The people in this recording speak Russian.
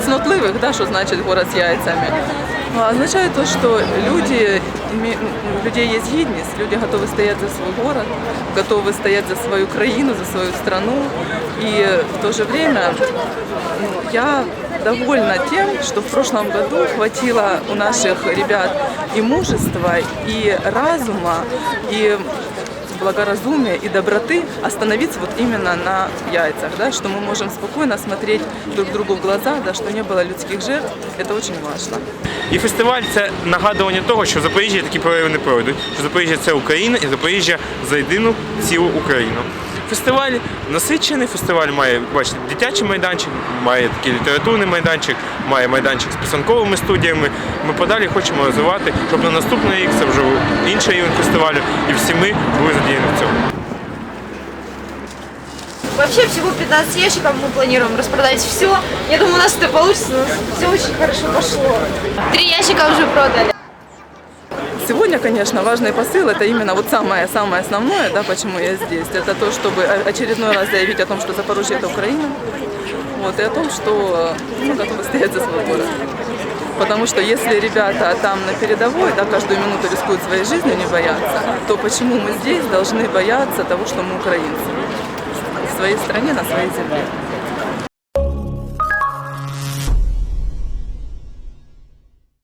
для цнотливых, да, что значит город с яйцами, а означает то, что люди, име- ну, у людей есть гідність, люди готовы стоять за свой город, готовы стоять за свою країну, за свою страну. И в то же время ну, я довольна тем, что в прошлом году хватило у наших ребят и мужества, и разума, и благоразумия и доброты остановиться вот именно на яйцах, да, что мы можем спокойно смотреть друг другу в глаза, да, что не было людских жертв, это очень важно. І фестиваль це нагадування того, що в Запоріжжі такі прояви не пройдуть, що Запоріжжя це Україна і Запоріжжя за єдину цілу Україну. Фестиваль насичений, фестиваль має, бачите, дитячий майданчик, має такий літературний майданчик, має майданчик з писанковими студіями. Ми подалі хочемо розвивати, щоб на наступний рік це вже інший рівень фестивалю, і всі ми були задіяні в цьому. Вообще всего 15 ящиков мы планируем распродать все. Я думаю, у нас это получится. Все очень хорошо пошло. Три ящика уже продали. Сегодня, конечно, важный посыл, это именно вот самое-самое основное, да, почему я здесь, это то, чтобы очередной раз заявить о том, что Запорожье это Украина, вот, и о том, что мы готовы стоять за свой город. Потому что если ребята там на передовой, да, каждую минуту рискуют своей жизнью, не боятся, то почему мы здесь должны бояться того, что мы украинцы? В своей стране, на своей земле.